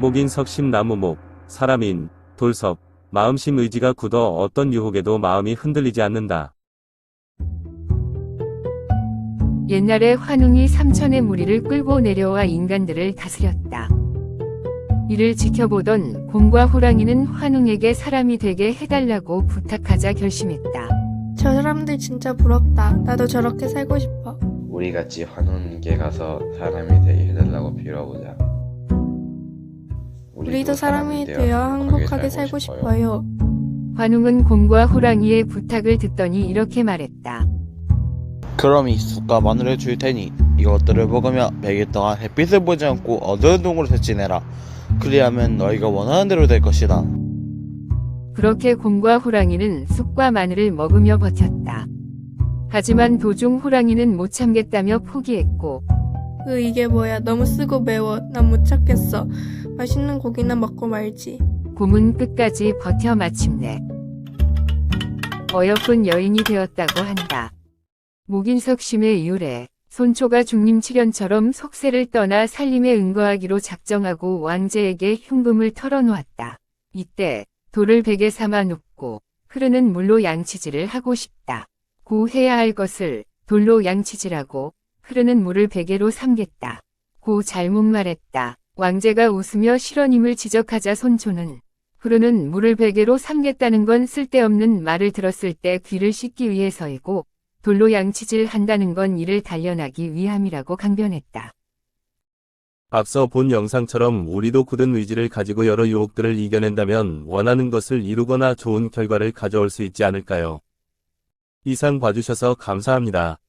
목인석 심 나무목, 사람인, 돌섭, 마음심 의지가 굳어 어떤 유혹에도 마음이 흔들리지 않는다. 옛날에 환웅이 삼천의 무리를 끌고 내려와 인간들을 다스렸다. 이를 지켜보던 곰과 호랑이는 환웅에게 사람이 되게 해달라고 부탁하자 결심했다. 저 사람들 진짜 부럽다. 나도 저렇게 살고 싶어. 우리 같이 환혼계 가서 사람이 되게 해달라고 빌어보자. 우리도 사람이 되어 행복하게 살고 싶어요. 환웅은 곰과 호랑이의 부탁을 듣더니 이렇게 말했다. 그럼 이 쑥과 마늘을 줄 테니 이것들을 먹으며 100일 동안 햇빛을 보지 않고 어두운 동으로 지내라. 그리하면 너희가 원하는 대로 될 것이다. 그렇게 곰과 호랑이는 쑥과 마늘을 먹으며 버텼다. 하지만 도중 호랑이는 못 참겠다며 포기했고 으, 이게 뭐야. 너무 쓰고 매워. 난못 찾겠어. 맛있는 고기나 먹고 말지. 곰은 끝까지 버텨 마침내 어여쁜 여인이 되었다고 한다. 목인석 심의 유래 손초가 중림 칠연처럼 속세를 떠나 살림에 응거하기로 작정하고 왕제에게 흉금을 털어놓았다. 이때 돌을 베개 삼아 눕고 흐르는 물로 양치질을 하고 싶다. 고 해야 할 것을 돌로 양치질하고 흐르는 물을 베개로 삼겠다. 고 잘못 말했다. 왕제가 웃으며 실원임을 지적하자 손초는 흐르는 물을 베개로 삼겠다는 건 쓸데없는 말을 들었을 때 귀를 씻기 위해서이고 돌로 양치질 한다는 건 이를 단련하기 위함이라고 강변했다. 앞서 본 영상처럼 우리도 굳은 의지를 가지고 여러 유혹들을 이겨낸다면 원하는 것을 이루거나 좋은 결과를 가져올 수 있지 않을까요? 이상 봐주셔서 감사합니다.